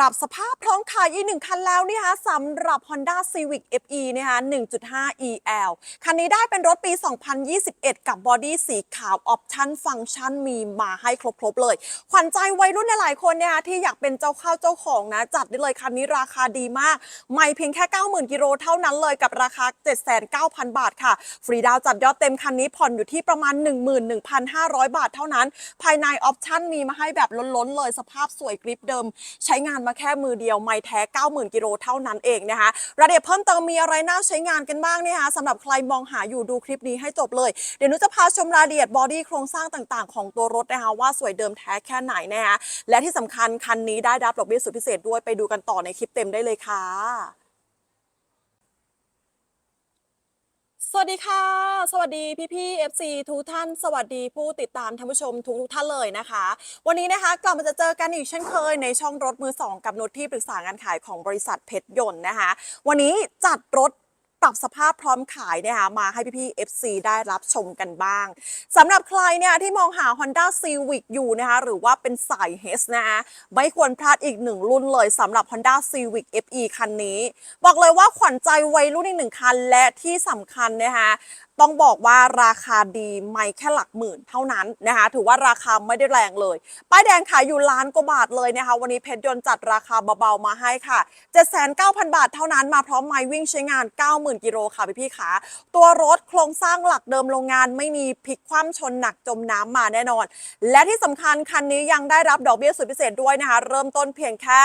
รับสภาพพร้อมขายอีกหนึ่งคันแล้วนี่คะสำหรับ Honda Civic FE นะคะ1.5 EL คันนี้ได้เป็นรถปี 2021 กับบอดี้สีขาว ออปชั่นฟังก์ชันมีมาให้ครบ ๆ เลย ขวัญใจวัยรุ่นหลายๆคนเนี่ยที่อยากเป็นเจ้าข้าวเจ้าของนะ จัดได้เลยคันนี้ราคาดีมาก ไม่เพียงแค่ 90,000 กิโลเท่านั้นเลยกับราคา 79,000 บาทค่ะ ฟรีดาวจัดยอดเต็มคันนี้ผ่อนอยู่ที่ประมาณ 11,500 บาทเท่านั้น ภายในออปชั่นมีมาให้แบบล้นๆเลยสภาพสวยกริปเดิม ใช้งานมาแค่มือเดียวไม่แท้ 90,000 กิโลเท่านั้นเองนะคะรายละเอียดเพิ่มเติมมีอะไรน่าใช้งานกันบ้างเนี่ยคะสำหรับใครมองหาอยู่ดูคลิปนี้ให้จบเลย เดี๋ยวนุจะพาชมรายละเอียดบอดี้โครงสร้างต่างๆ ของตัวรถนะคะว่าสวยเดิมแท้แค่ไหนนะคะและที่สำคัญคันนี้ได้รับดอกเบี้ยสุดพิเศษด้วยไปดูกันต่อในคลิปเต็มได้เลยค่ะ สวัสดีค่ะ สวัสดีพี่พี่ FC ทุกท่าน สวัสดีผู้ติดตามท่านผู้ชมทุกทุกท่านเลยนะคะ วันนี้นะคะกลับมาจะเจอกันอีกเช่นเคยในช่องรถมือสองกับนุชที่ปรึกษางานขายของบริษัทเพชรยนต์นะคะ วันนี้จัดรถ ปรับสภาพพร้อมขายนะคะมาให้พี่ๆ FC ได้รับชมกันบ้างสำหรับใครเนี่ยที่มองหา Honda Civic อยู่นะคะหรือว่าเป็นสาย H นะคะไม่ควรพลาดอีกหนึ่งรุ่นเลยสำหรับ Honda Civic FE คันนี้ บอกเลยว่าขวัญใจวัยรุ่นอีกหนึ่งคันและที่สำคัญนะคะ ต้องบอกว่าราคาดีไม่แค่หลักหมื่นเท่านั้นนะคะถือว่าราคาไม่ได้แรงเลย ป้ายแดงขายอยู่ล้านกว่าบาทเลยนะคะวันนี้เพชรยนต์จัดราคาเบาๆมาให้ค่ะ 79,000 บาทเท่านั้นมาพร้อมไม้วิ่งใช้งาน 90,000กิโลค่ะพี่พี่ๆขาตัวรถโครงสร้างหลักเดิมโรงงานไม่มีพลิกคว่ำชนหนักจมน้ำมาแน่นอน และที่สำคัญคันนี้ยังได้รับดอกเบี้ยสุดพิเศษด้วยนะคะเริ่มต้นเพียงแค่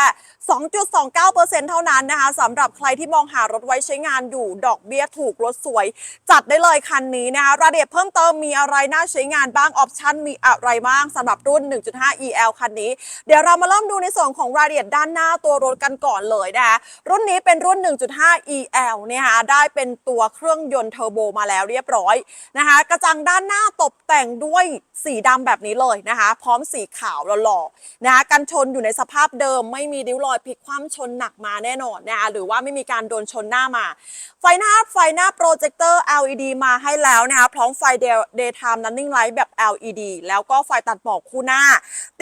2.29%เท่านั้นนะคะสำหรับใครที่มองหารถไว้ใช้งานอยู่ดอกเบี้ยถูกรถสวย จัดได้เลยคันนี้นะคะรายละเอียดเพิ่มเติมมีอะไรน่าใช้งานบ้างออปชันมีอะไรบ้างสำหรับรุ่น 1.5 EL คันนี้ เดี๋ยวเรามาเริ่มดูในส่วนของรายละเอียดด้านหน้าตัวรถกันก่อนเลยนะคะรุ่นนี้เป็นรุ่น 1.5 EL เนี่ยนะคะได้เป็นตัวเครื่องยนต์เทอร์โบมาแล้วเรียบร้อยนะคะกระจังด้านหน้าตกแต่งด้วยสีดำแบบนี้เลยนะคะพร้อมสีขาวหล่อๆนะคะกันชนอยู่ในสภาพเดิม ไม่มีริ้วรอยพลิกคว่ำชนหนักมาแน่นอนนะคะหรือว่าไม่มีการโดนชนหน้ามา ไฟหน้าไฟหน้าโปรเจคเตอร์ LED มาให้แล้วนะคะพร้อมไฟ Day- daytime running light แบบ LED แล้วก็ไฟตัดหมอกคู่หน้า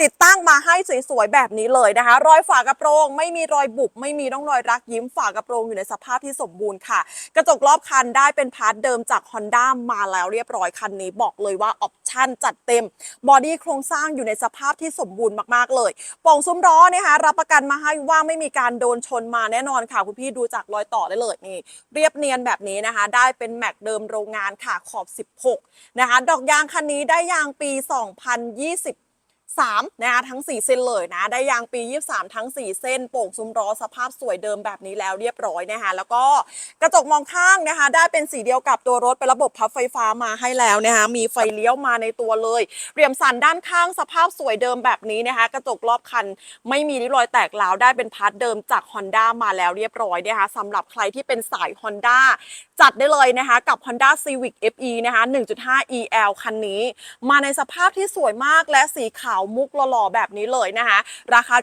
ติดตั้งมาให้สวยๆแบบนี้เลยนะคะ รอยฝากระโปรง ไม่มีรอยบุบไม่มีร่องรอยรักยิ้มฝากระโปรงอยู่ในสภาพที่สมบูรณ์ค่ะ กระจกรอบคันได้เป็นพาร์ทเดิมจาก Honda มาแล้วเรียบร้อยคันนี้บอกเลยว่าออปชั่นจัดเต็มบอดี้โครงสร้างอยู่ในสภาพที่สมบูรณ์มากๆเลยโป่งซุ้มล้อนะคะรับประกันมาให้ว่าไม่มีการโดนชนมาแน่นอนค่ะคุณพี่ดูจากรอยต่อได้เลยนี่เรียบเนียนแบบนี้นะคะ ได้เป็นแม็กเดิมโรงงานค่ะขอบ 16 นะคะ ดอกยางคันนี้ได้ยางปี 2020 3นะคะทั้ง 4 เส้นเลยนะ ได้ยางปี 23 ทั้ง 4 เส้น โป่งซุ้มล้อสภาพสวยเดิมแบบนี้แล้วเรียบร้อยนะคะแล้วก็กระจกมองข้างนะคะ ได้เป็นสีเดียวกับตัวรถเป็นระบบพับไฟฟ้ามาให้แล้วนะคะมีไฟเลี้ยวมาในตัวเลยเหลี่ยมสันด้านข้างสภาพสวยเดิมแบบนี้นะคะ กระจกรอบคันไม่มีริ้วรอยแตกร้าวได้เป็นพาร์ทเดิมจาก Honda มาแล้วเรียบร้อยนะคะสำหรับใครที่เป็นสาย Honda จัดได้เลยนะคะกับ Honda Civic FE นะคะ 1.5 EL คันนี้ มาในสภาพที่สวยมากและสีขาวมุกหล่อๆแบบนี้เลยนะคะ ราคา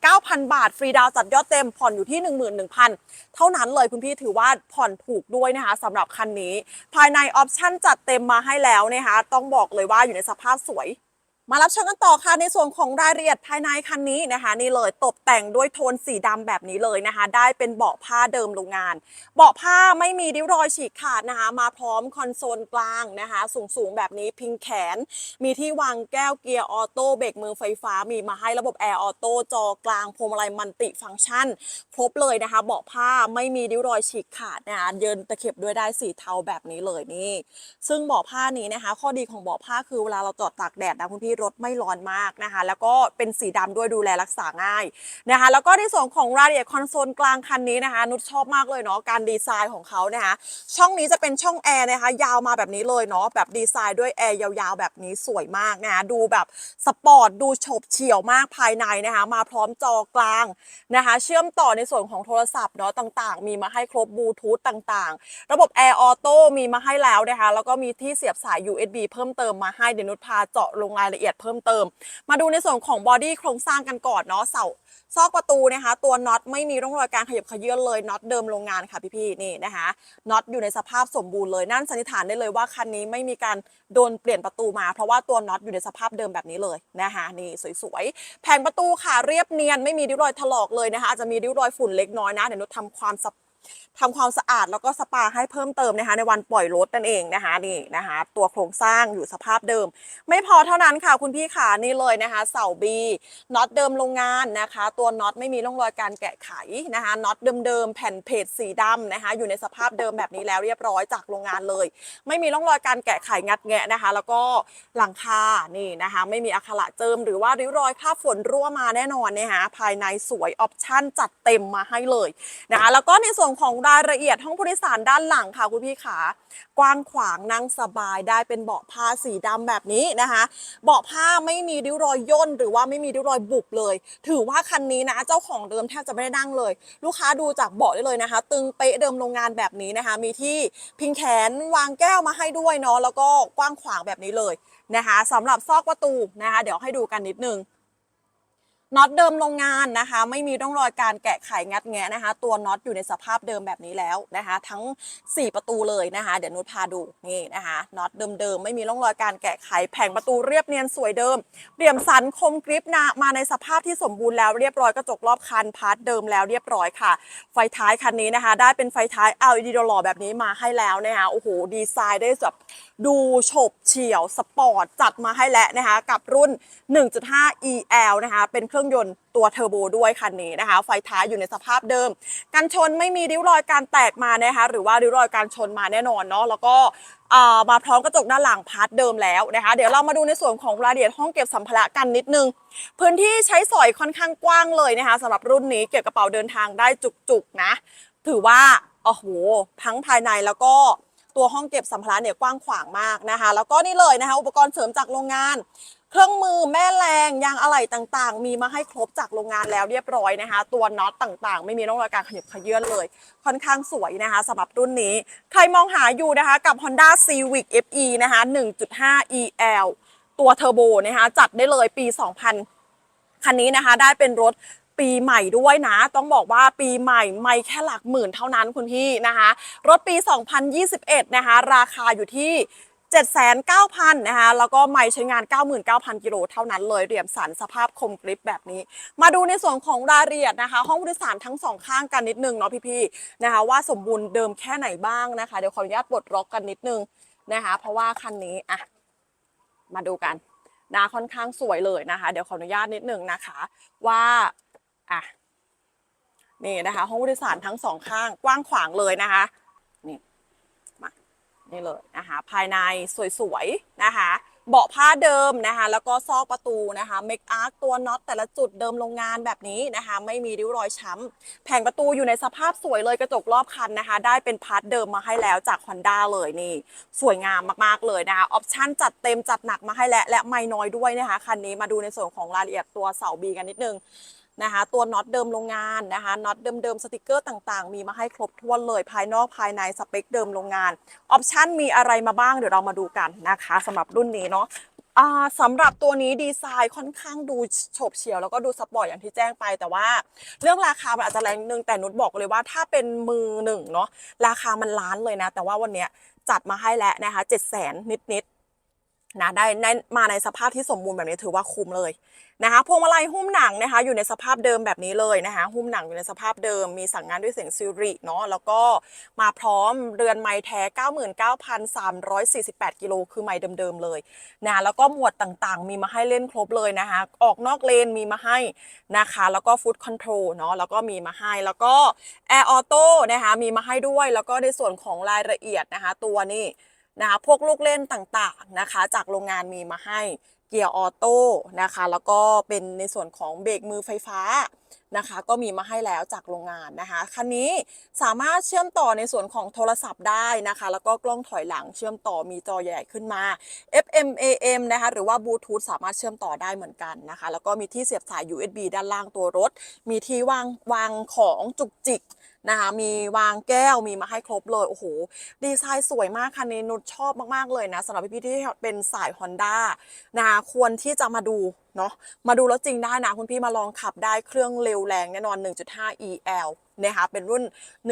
79,000 บาท ฟรีดาวน์จัดยอดเต็มผ่อนอยู่ที่ 11,000 เท่านั้นเลยคุณพี่ถือว่าผ่อนถูกด้วยนะคะสำหรับคันนี้ ภายในออปชั่นจัดเต็มมาให้แล้วนะคะต้องบอกเลยว่าอยู่ในสภาพสวย มารับชมกันต่อค่ะในส่วนของรายละเอียดภายในคันนี้นะคะนี่เลยตกแต่งด้วยโทนสีดำแบบนี้เลยนะคะ ได้เป็นเบาะผ้าเดิมโรงงาน เบาะผ้าไม่มีริ้วรอยฉีกขาดนะคะ มาพร้อมคอนโซลกลางนะคะ สูงๆแบบนี้พิงแขน มีที่วางแก้วเกียร์ออโต้เบรกมือไฟฟ้า มีมาให้ระบบแอร์ออโต้จอกลางพวงมาลัยมันติฟังก์ชัน ครบเลยนะคะ เบาะผ้าไม่มีริ้วรอยฉีกขาดนะคะเยินตะเข็บด้วยได้สีเทาแบบนี้เลยนี่ ซึ่งเบาะผ้านี้นะคะ ข้อดีของเบาะผ้าคือเวลาเราจอดตากแดดนะคุณพี่รถไม่ร้อนมากนะคะ แล้วก็เป็นสีดำด้วยดูแลรักษาง่ายนะคะ แล้วก็ในส่วนของรายละเอียดคอนโซลกลางคันนี้นะคะ นุชชอบมากเลยเนาะการดีไซน์ของเขานะคะ ช่องนี้จะเป็นช่องแอร์นะคะ ยาวมาแบบนี้เลยเนาะแบบดีไซน์ด้วยแอร์ยาวๆ แบบนี้สวยมากนะคะดูแบบสปอร์ตดูโฉบเฉี่ยวมากภายในนะคะ มาพร้อมจอกลางนะคะ เชื่อมต่อในส่วนของโทรศัพท์เนาะต่างๆ มีมาให้ครบบลูทูธต่างๆ ระบบแอร์ออโต้มีมาให้แล้วนะคะ แล้วก็มีที่เสียบสาย USB เพิ่มเติมมาให้เดี๋ยวนุชพาเจาะลงรายละเอียดอียดเพิ่มเติม มาดูในส่วนของบอดี้โครงสร้างกันก่อนเนาะเสาซอกประตูนะคะ ตัวน็อตไม่มีร่องรอยการขยับขยื้อนเลยน็อตเดิมโรงงานค่ะพี่ๆนี่นะคะน็อตอยู่ในสภาพสมบูรณ์เลยนั่นสันนิษฐานได้เลยว่าคันนี้ไม่มีการโดนเปลี่ยนประตูมา เพราะว่าตัวน็อตอยู่ในสภาพเดิมแบบนี้เลยนะคะนี่สวยๆแผงประตูค่ะเรียบเนียนไม่มีริ้วรอยถลอกเลยนะคะอาจจะมีริ้วรอยฝุ่นเล็กน้อยนะเดี๋ยวนุชทำความสะ ทำความสะอาดแล้วก็สปาให้เพิ่มเติมนะคะ ในวันปล่อยรถนั่นเองนะคะนี่นะคะ ตัวโครงสร้างอยู่สภาพเดิม ไม่พอเท่านั้นค่ะคุณพี่ขานี่เลยนะคะ เสาบีน็อตเดิมโรงงานนะคะ ตัวน็อตไม่มีร่องรอยการแกะไขนะคะน็อตเดิมๆแผ่นเพจสีดำนะคะ อยู่ในสภาพเดิมแบบนี้แล้วเรียบร้อยจากโรงงานเลย ไม่มีร่องรอยการแกะไขงัดแงะนะคะ แล้วก็หลังคานี่นะคะ ไม่มีอักขระเจิม หรือว่าริ้วรอยคราบฝนรั่วมาแน่นอนนะคะภายในสวยออปชั่นจัดเต็มมาให้เลยนะคะแล้วก็ในส่วนของรายละเอียดห้องผู้โดยสารด้านหลังค่ะคุณพี่ขากว้างขวางนั่งสบายได้เป็นเบาะผ้าสีดำแบบนี้นะคะ เบาะผ้าไม่มีริ้วรอยย่นหรือว่าไม่มีริ้วรอยบุบเลย ถือว่าคันนี้นะเจ้าของเดิมแทบจะไม่ได้นั่งเลย ลูกค้าดูจากเบาะได้เลยนะคะ ตึงเป๊ะเดิมโรงงานแบบนี้นะคะ มีที่พิงแขนวางแก้วมาให้ด้วยเนาะแล้วก็กว้างขวางแบบนี้เลยนะคะสำหรับซอกประตูนะคะ เดี๋ยวให้ดูกันนิดนึง น็อตเดิมโรงงานนะคะ ไม่มีร่องรอยการแกะไขงัดแงะนะคะ ตัวน็อตอยู่ในสภาพเดิมแบบนี้แล้วนะคะ ทั้ง 4 ประตูเลยนะคะ เดี๋ยวนุชพาดูนี่นะคะน็อตเดิมๆไม่มีร่องรอยการแกะไขแผงประตูเรียบเนียนสวยเดิมเปี่ยมสันคมกริปนะมาในสภาพที่สมบูรณ์แล้วเรียบร้อยกระจกรอบคันพาร์ทเดิมแล้วเรียบร้อยค่ะ ไฟท้ายคันนี้นะคะ ได้เป็นไฟท้าย LED ดอลลอแบบนี้มาให้แล้วนะคะโอ้โหดีไซน์ได้แบบดูฉบเฉี่ยวสปอร์ตจัดมาให้แล้วนะคะกับรุ่น 1.5 EL นะคะเป็นเครื่องยนต์ตัวเทอร์โบด้วยคันนี้นะคะ ไฟท้ายอยู่ในสภาพเดิม กันชนไม่มีริ้วรอยการแตกมานะคะ หรือว่าริ้วรอยการชนมาแน่นอนเนาะ แล้วก็มาพร้อมกระจกด้านหลังพาร์ทเดิมแล้วนะคะ เดี๋ยวเรามาดูในส่วนของรายละเอียดห้องเก็บสัมภาระกันนิดนึง พื้นที่ใช้สอยค่อนข้างกว้างเลยนะคะสำหรับรุ่นนี้เก็บกระเป๋าเดินทางได้จุกๆนะ ถือว่าโอ้โหทั้งภายในแล้วก็ ตัวห้องเก็บสัมภาระเนี่ยกว้างขวางมากนะคะ แล้วก็นี่เลยนะคะ อุปกรณ์เสริมจากโรงงาน เครื่องมือแม่แรงยางอะไหล่ต่างๆ มีมาให้ครบจากโรงงานแล้วเรียบร้อยนะคะ ตัวน็อตต่างๆ ไม่มีร่องรอยการขยับขยื้อนเลย ค่อนข้างสวยนะคะสำหรับรุ่นนี้ ใครมองหาอยู่นะคะกับ Honda Civic FE นะคะ 1.5 EL ตัวเทอร์โบนะคะจัดได้เลยปี 2000 คันนี้นะคะได้เป็นรถ ปีใหม่ด้วยนะ ต้องบอกว่าปีใหม่ไม่แค่หลักหมื่นเท่านั้นคุณพี่นะคะ รถปี 2021 นะคะ ราคาอยู่ที่7,900นะคะแล้วก็ไม่ใช้งาน 99,000 กิโลเท่านั้นเลยเหลี่ยมสันสภาพคมกริบแบบนี้ มาดูในส่วนของรายละเอียดนะคะ ห้องผู้โดยสารทั้งสองข้างกันนิดนึงเนาะพี่ๆนะคะว่าสมบูรณ์เดิมแค่ไหนบ้างนะคะ เดี๋ยวขออนุญาตปลดล็อกกันนิดนึงนะคะ เพราะว่าคันนี้อะมาดูกันนะค่อนข้างสวยเลยนะคะ เดี๋ยวขออนุญาตนิดนึงนะคะ ว่า อะนี่นะคะ ห้องผู้โดยสารทั้งสองข้างกว้างขวางเลยนะคะนี่มานี่เลยนะคะ ภายในสวยๆนะคะ เบาะผ้าเดิมนะคะ แล้วก็ซอกประตูนะคะเมคอาร์ตัวน็อตแต่ละจุดเดิมโรงงานแบบนี้นะคะ ไม่มีริ้วรอยช้ำแผงประตูอยู่ในสภาพสวยเลยกระจกรอบคันนะคะ ได้เป็นพาร์ทเดิมมาให้แล้วจาก Honda เลยนี่ สวยงามมากๆเลยนะคะออปชั่นจัดเต็มจัดหนักมาให้แล้วและไม่น้อยด้วยนะคะคันนี้มาดูในส่วนของรายละเอียดตัวเสาบีกันนิดนึง นะคะตัวน็อตเดิมโรงงานนะคะน็อตเดิมๆสติกเกอร์ต่างๆ มีมาให้ครบถ้วนเลยภายนอกภายในสเปคเดิมโรงงานออปชั่นมีอะไรมาบ้างเดี๋ยวเรามาดูกันนะคะสำหรับรุ่นนี้เนาะสำหรับตัวนี้ดีไซน์ค่อนข้างดูโฉบเฉี่ยวแล้วก็ดูสปอร์ตอย่างที่แจ้งไป แต่ว่าเรื่องราคามันอาจจะแรงนิดนึงแต่นุชบอกเลยว่าถ้าเป็นมือหนึ่งเนาะราคามันล้านเลยนะ แต่ว่าวันเนี้ยจัดมาให้แล้วนะคะเจ็ดแสนนิดๆ นะได้ได้มาในสภาพที่สมบูรณ์แบบนี้ถือว่าคุ้มเลยนะคะพวงมาลัยหุ้มหนังนะคะ อยู่ในสภาพเดิมแบบนี้เลยนะคะ หุ้มหนังอยู่ในสภาพเดิมมีสั่งงานด้วยเสียงซิริเนาะแล้วก็มาพร้อมเรือนไม้แท้ 99,348 กิโลคือไม้เดิมๆเลยนะแล้วก็หมวดต่างๆ มีมาให้เล่นครบเลยนะคะ ออกนอกเลนมีมาให้นะคะ แล้วก็ฟุตคอนโทรลเนาะแล้วก็มีมาให้แล้วก็แอร์ออโต้นะคะมีมาให้ด้วยแล้วก็ในส่วนของรายละเอียดนะคะ ตัวนี้ นะคะพวกลูกเล่นต่างๆนะคะจากโรงงานมีมาให้เกียร์ออโต้นะคะแล้วก็เป็นในส่วนของเบรกมือไฟฟ้านะคะ ก็มีมาให้แล้วจากโรงงานนะคะคันนี้สามารถเชื่อมต่อในส่วนของโทรศัพท์ได้นะคะ แล้วก็กล้องถอยหลังเชื่อมต่อมีจอใหญ่ขึ้นมา FM AM นะคะหรือว่าบลูทูธสามารถเชื่อมต่อได้เหมือนกันนะคะ แล้วก็มีที่เสียบสาย USB ด้านล่างตัวรถ มีที่วางวางของจุกจิกนะคะมีวางแก้วมีมาให้ครบเลยโอ้โหดีไซน์สวยมากคันนี้นุชชอบมากๆเลยนะสำหรับพี่ๆที่เป็นสาย Honda นะคะควรที่จะมาดู เนาะมาดูรถจริงได้นะคุณพี่มาลองขับได้เครื่องเร็วแรงแน่นอน 1.5 EL นะคะเป็นรุ่น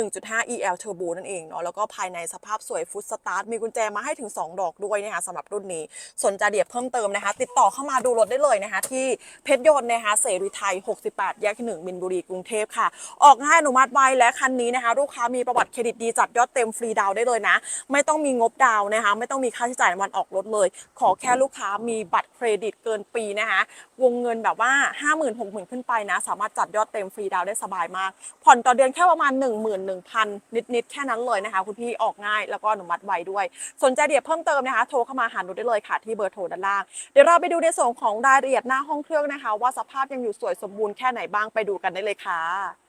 1.5 EL Turbo นั่นเองเนาะแล้วก็ภายในสภาพสวยฟุตสตาร์ทมีกุญแจมาให้ถึง 2 ดอกด้วยนะคะสำหรับรุ่นนี้ สนใจเดียบเพิ่มเติมนะคะ ติดต่อเข้ามาดูรถได้เลยนะคะ ที่เพชรยนต์นะคะเสรีไทย 68 แยกที่1มินบุรีกรุงเทพค่ะ ออกง่ายอนุมัติไวและคันนี้นะคะ ลูกค้ามีประวัติเครดิตดีจัดยอดเต็มฟรีดาวได้เลยนะ ไม่ต้องมีงบดาวนะคะ ไม่ต้องมีค่าใช้จ่ายในวันออกรถเลย ขอแค่ลูกค้ามีบัตรเครดิตเกินปีนะคะวงเงินแบบว่า 5 0 0 0 0 6 0 0 0ขึ้นไปนะ สามารถจัดยอดเต็มฟรีดาวได้สบายมากผ่อนต่อเดือนแค่ประมาณ 1 1 0 0 0 นิดๆ แค่นั้นเลยนะคะ คุณพี่ออกง่ายแล้วก็อนุมัติไวด้วย สนใจเดียบเพิ่มเติมนะคะ โทรเข้ามาหาหนูได้เลยค่ะที่เบอร์โทรด้านล่าง เดี๋ยวเราไปดูในส่วนของรายละเอียดหน้าห้องเครื่องนะคะ ว่าสภาพยังอยู่สวยสมบูรณ์แค่ไหนบ้างไปดูกันได้เลยค่ะ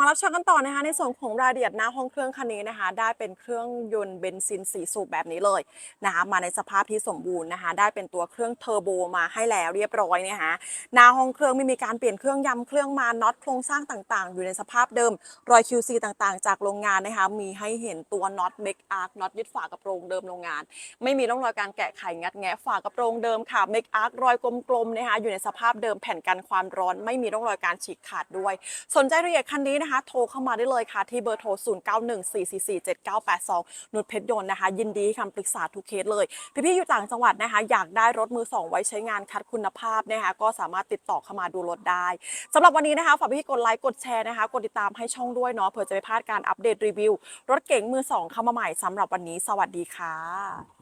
มารับชมกันต่อนะคะในส่วนของรายละเอียดหน้าห้องเครื่องคันนี้นะคะ ได้เป็นเครื่องยนต์เบนซินสีสูบแบบนี้เลยนะคะมาในสภาพที่สมบูรณ์นะคะ ได้เป็นตัวเครื่องเทอร์โบมาให้แล้วเรียบร้อยนะคะหน้าห้องเครื่องไม่มีการเปลี่ยนเครื่องยำเครื่องมาน็อตโครงสร้างต่างๆ อยู่ในสภาพเดิมรอย QC ต่างๆ จากโรงงานนะคะ มีให้เห็นตัวน็อตเมกอาร์คน็อตยึดฝากระโปรงเดิมโรงงาน ไม่มีร่องรอยการแกะไขงัดแงะฝากระโปรงเดิมค่ะเมกอาร์ครอยกลมๆนะคะอยู่ในสภาพเดิมแผ่นกันความร้อน ไม่มีร่องรอยการฉีกขาดด้วย สนใจรายละเอียดคันนี้นะคะโทรเข้ามาได้เลยค่ะ ที่เบอร์โทร 0914447982 นุชเพชรยนต์นะคะ ยินดีให้คำปรึกษาทุกเคสเลย พี่ๆอยู่ต่างจังหวัดนะคะ อยากได้รถมือสองไว้ใช้งานคัดคุณภาพนะคะ ก็สามารถติดต่อเข้ามาดูรถได้สำหรับวันนี้นะคะฝากพี่ๆกดไลค์กดแชร์นะคะ กดติดตามให้ช่องด้วยเนาะเผื่อจะไม่พลาดการอัปเดตรีวิว รถเก๋งมือสองเข้ามาใหม่สำหรับวันนี้ สวัสดีค่ะ